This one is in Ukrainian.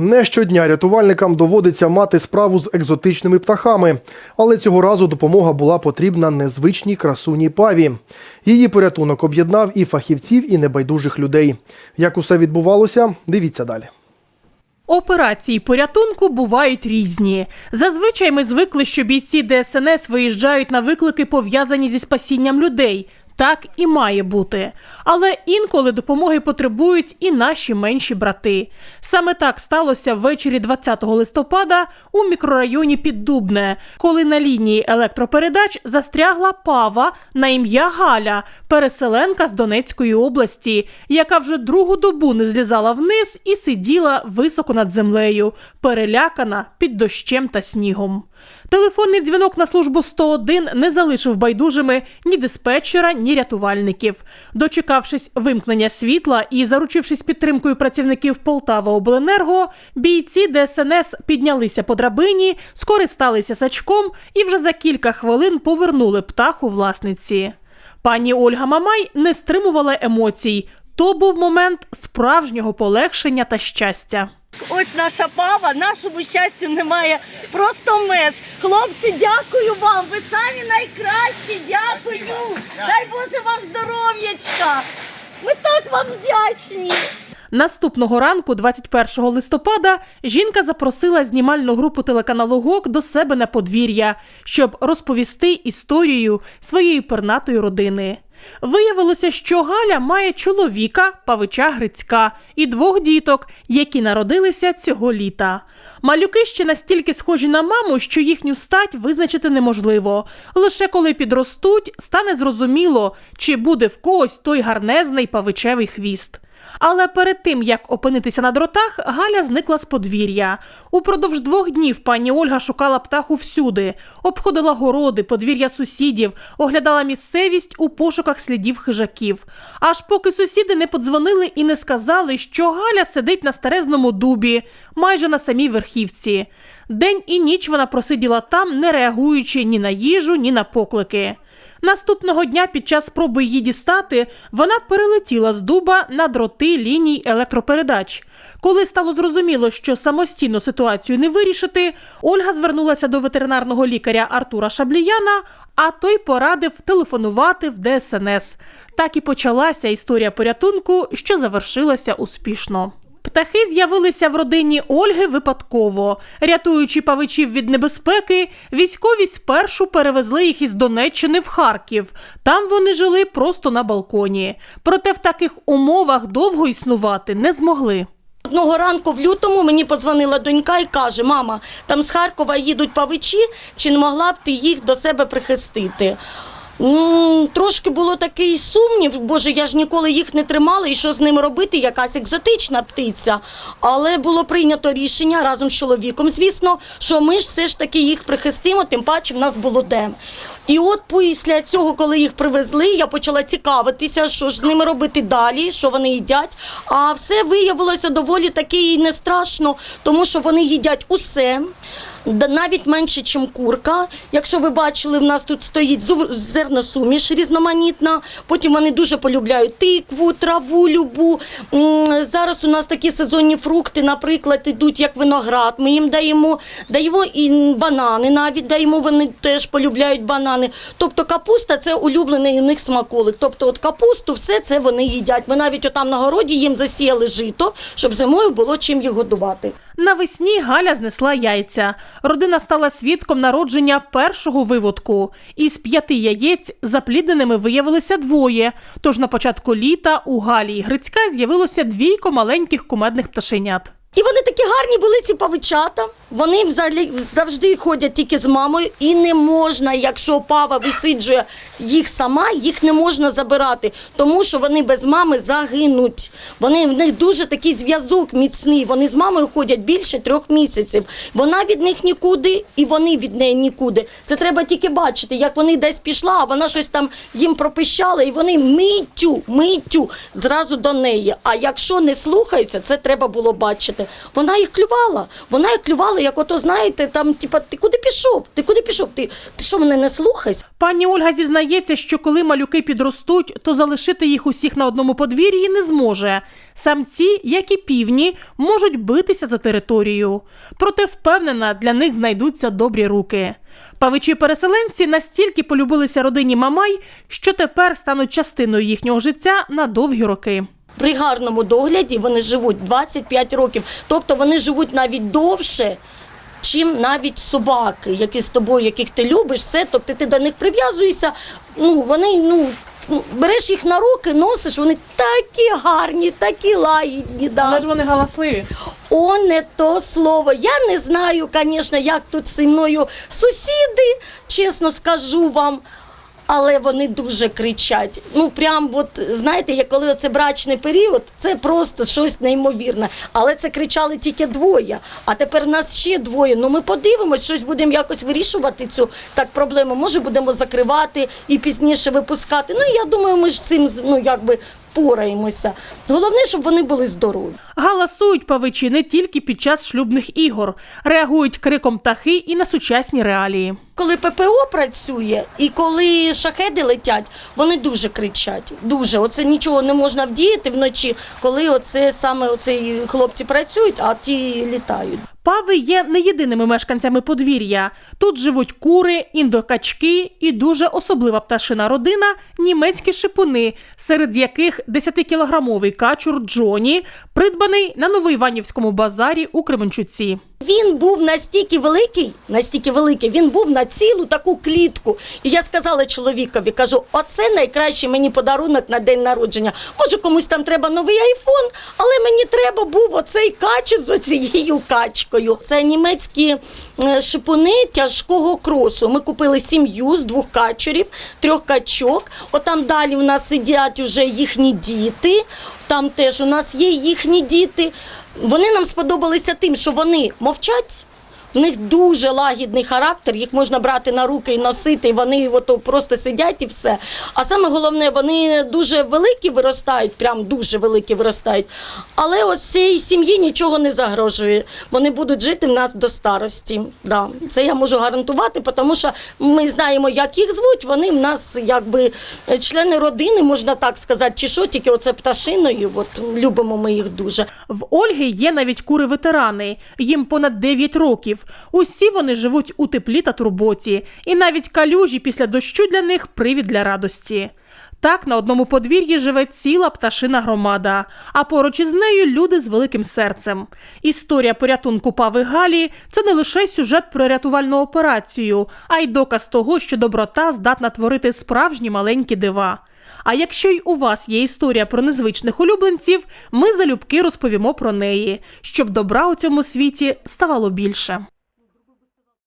Не щодня рятувальникам доводиться мати справу з екзотичними птахами, але цього разу допомога була потрібна незвичній красуні паві. Її порятунок об'єднав і фахівців, і небайдужих людей. Як усе відбувалося, дивіться далі. Операції порятунку бувають різні. Зазвичай ми звикли, що бійці ДСНС виїжджають на виклики, пов'язані зі спасінням людей. Так і має бути. Але інколи допомоги потребують і наші менші брати. Саме так сталося ввечері 20 листопада у мікрорайоні Піддубне, коли на лінії електропередач застрягла пава на ім'я Галя, переселенка з Донецької області, яка вже другу добу не злізала вниз і сиділа високо над землею, перелякана під дощем та снігом. Телефонний дзвінок на службу 101 не залишив байдужими ні диспетчера, ні рятувальників. Дочекавшись вимкнення світла і заручившись підтримкою працівників Полтава Обленерго, бійці ДСНС піднялися по драбині, скористалися сачком і вже за кілька хвилин повернули птаху власниці. Пані Ольга Мамай не стримувала емоцій. То був момент справжнього полегшення та щастя. Ось наша пава, нашому щастю немає просто меж. Хлопці, дякую вам. Ви самі найкращі. Дякую. Дай Боже вам здоров'ячка. Ми так вам вдячні. Наступного ранку, 21 листопада, жінка запросила знімальну групу телеканалу ГОК до себе на подвір'я, щоб розповісти історію своєї пернатої родини. Виявилося, що Галя має чоловіка, павича Грицька, і двох діток, які народилися цього літа. Малюки ще настільки схожі на маму, що їхню стать визначити неможливо. Лише коли підростуть, стане зрозуміло, чи буде в когось той гарнезний павичевий хвіст. Але перед тим як опинитися на дротах, Галя зникла з подвір'я. Упродовж двох днів пані Ольга шукала птаху всюди, обходила городи, подвір'я сусідів, оглядала місцевість у пошуках слідів хижаків. Аж поки сусіди не подзвонили і не сказали, що Галя сидить на старезному дубі, майже на самій верхівці. День і ніч вона просиділа там, не реагуючи ні на їжу, ні на поклики. Наступного дня під час спроби її дістати вона перелетіла з дуба на дроти ліній електропередач. Коли стало зрозуміло, що самостійно ситуацію не вирішити, Ольга звернулася до ветеринарного лікаря Артура Шабліяна, а той порадив телефонувати в ДСНС. Так і почалася історія порятунку, що завершилася успішно. Птахи з'явилися в родині Ольги випадково. Рятуючи павичів від небезпеки, військові спершу перевезли їх із Донеччини в Харків. Там вони жили просто на балконі. Проте в таких умовах довго існувати не змогли. Одного ранку в лютому мені подзвонила донька і каже: Мама, там з Харкова їдуть павичі, чи не могла б ти їх до себе прихистити? Трошки було такий сумнів, боже, я ж ніколи їх не тримала, і що з ними робити, якась екзотична птиця. Але було прийнято рішення разом з чоловіком, звісно, що ми ж все ж таки їх прихистимо, тим паче в нас було де. І от після цього, коли їх привезли, я почала цікавитися, що ж з ними робити далі, що вони їдять. А все виявилося доволі таки і не страшно, тому що вони їдять усе. Навіть менше, ніж курка. Якщо ви бачили, в нас тут стоїть зерносуміш різноманітна. Потім вони дуже полюбляють тикву, траву, любу. Зараз у нас такі сезонні фрукти, наприклад, йдуть як виноград. Ми їм даємо, даємо і банани навіть даємо, вони теж полюбляють банани. Тобто капуста це улюблений у них смаколик. Тобто, от капусту, все це вони їдять. Ми навіть отам на городі їм засіяли жито, щоб зимою було чим їх годувати. Навесні Галя знесла яйця. Родина стала свідком народження першого виводку. Із п'яти яєць заплідненими виявилося двоє. Тож на початку літа у Галі і Грицька з'явилося двійко маленьких кумедних пташенят. І вони такі гарні були ці павичата. Вони взагалі завжди ходять тільки з мамою, і не можна, якщо пава висиджує їх сама, їх не можна забирати, тому що вони без мами загинуть. Вони в них дуже такий зв'язок міцний. Вони з мамою ходять більше трьох місяців. Вона від них нікуди, і вони від неї нікуди. Це треба тільки бачити, як вони десь пішла, а вона щось там їм пропищала, і вони миттю, миттю зразу до неї. А якщо не слухаються, це треба було бачити. Вона їх клювала, вона їх клювала як ото знаєте, там, типа, ти куди пішов? Ти куди пішов? Ти, ти що мене не слухаєш? Пані Ольга зізнається, що коли малюки підростуть, то залишити їх усіх на одному подвір'ї не зможе. Самці, як і півні, можуть битися за територію. Проте впевнена, для них знайдуться добрі руки. Павичі-переселенці настільки полюбилися родині Мамай, що тепер стануть частиною їхнього життя на довгі роки. При гарному догляді вони живуть 25 років. Тобто вони живуть навіть довше, чим навіть собаки, які з тобою, яких ти любиш, все. Тобто ти до них прив'язуєшся. Ну, вони, ну. Береш їх на руки, носиш, вони такі гарні, такі лагідні. Да. вони галасливі. О, не то слово. Я не знаю, звісно, як тут зі мною сусіди, чесно скажу вам. Але вони дуже кричать. Ну, прям, от, знаєте, як коли оце брачний період, це просто щось неймовірне. Але це кричали тільки двоє. А тепер нас ще двоє. Ну ми подивимось, щось будемо якось вирішувати цю так проблему. Може, будемо закривати і пізніше випускати. Ну, я думаю, ми ж цим ну, якби пораємося. Головне, щоб вони були здорові. Галасують павичі не тільки під час шлюбних ігор, реагують криком птахи і на сучасні реалії. Коли ППО працює і коли шахеди летять, вони дуже кричать. Дуже. Оце нічого не можна вдіяти вночі, коли оце саме оці хлопці працюють, а ті літають. Пави є не єдиними мешканцями подвір'я. Тут живуть кури, індокачки і дуже особлива пташина родина німецькі шипуни, серед яких 10-кілограмовий качур Джоні, придбаний на Новоіванівському базарі у Кременчуці. Він був настільки великий, настільки великий, він був на цілу таку клітку. І я сказала чоловікові, кажу, оце найкращий мені подарунок на день народження. Може, комусь там треба новий айфон, але мені треба був оцей качу з оцією качкою. Це німецькі е, шипуни тяжкого кросу. Ми купили сім'ю з двох качурів, трьох качок. Отам далі в нас сидять уже їхні діти. Там теж у нас є їхні діти. Вони нам сподобалися тим, що вони мовчать. В них дуже лагідний характер, їх можна брати на руки і носити, і вони ото просто сидять і все. А саме головне, вони дуже великі виростають, прям дуже великі виростають. Але ось цій сім'ї нічого не загрожує. Вони будуть жити в нас до старості. Да. Це я можу гарантувати, тому що ми знаємо, як їх звуть. Вони в нас якби члени родини, можна так сказати, чи що, тільки оце пташиною. От любимо ми їх дуже. В Ольги є навіть кури-ветерани, їм понад 9 Усі вони живуть у теплі та турботі, і навіть калюжі після дощу для них привід для радості. Так, на одному подвір'ї живе ціла пташина громада, а поруч із нею люди з великим серцем. Історія порятунку Пави Галі це не лише сюжет про рятувальну операцію, а й доказ того, що доброта здатна творити справжні маленькі дива. А якщо й у вас є історія про незвичних улюбленців, ми залюбки розповімо про неї, щоб добра у цьому світі ставало більше.